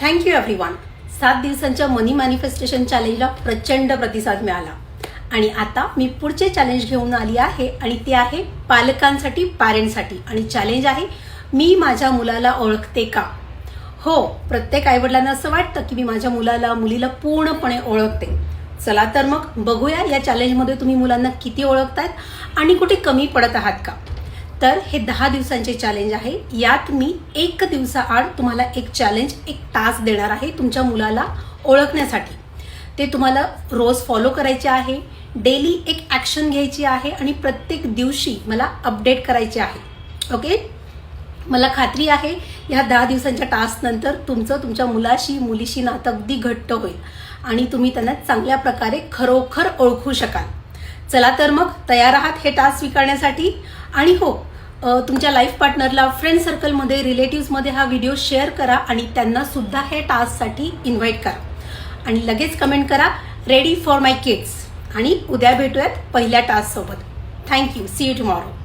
Thank you everyone सात दिवसांच्या मनी manifestation चॅलेंजला प्रचंड प्रतिसाद मिळाला. आणि आता मी पुढचे चॅलेंज घेऊन आली आहे आणि ते आहे पालकांसाठी पॅरेंटसाठी आणि चॅलेंज आहे मी माझ्या मुलाला ओळखते का? हो प्रत्येक आईवडिलांना असं वाटतं की मी माझ्या मुलाला मुलीला पूर्णपणे ओळखते. चला तर मग बघूया या चॅलेंजमध्ये तुम्ही मुलांना किती ओळखतायत आणि कुठे कमी पडत आहात का? तर हे दहा दिवसांचे चॅलेंज आहे. यात मी एक दिवसाआड तुम्हाला एक चॅलेंज एक टास्क देणार आहे तुमच्या मुलाला ओळखण्यासाठी. ते तुम्हाला रोज फॉलो करायचे आहे. डेली एक ॲक्शन घ्यायची आहे आणि प्रत्येक दिवशी मला अपडेट करायचे आहे. ओके मला खात्री आहे ह्या दहा दिवसांच्या टास्कनंतर तुमचं तुमच्या मुलाशी मुलीशी नातं अगदी घट्ट होईल आणि तुम्ही त्यांना चांगल्या प्रकारे खरोखर ओळखू शकाल. चला तर मग तयार आहात हे टास्क स्वीकारण्यासाठी? आणि हो तुमच्या लाईफ पार्टनरला फ्रेंड सर्कलमध्ये रिलेटिव्समध्ये हा व्हिडिओ शेअर करा आणि त्यांना सुद्धा हे टास्कसाठी इन्व्हाइट करा. आणि लगेच कमेंट करा रेडी फॉर माय किड्स आणि उद्या भेटूयात पहिल्या टास्कसोबत thank you see you tomorrow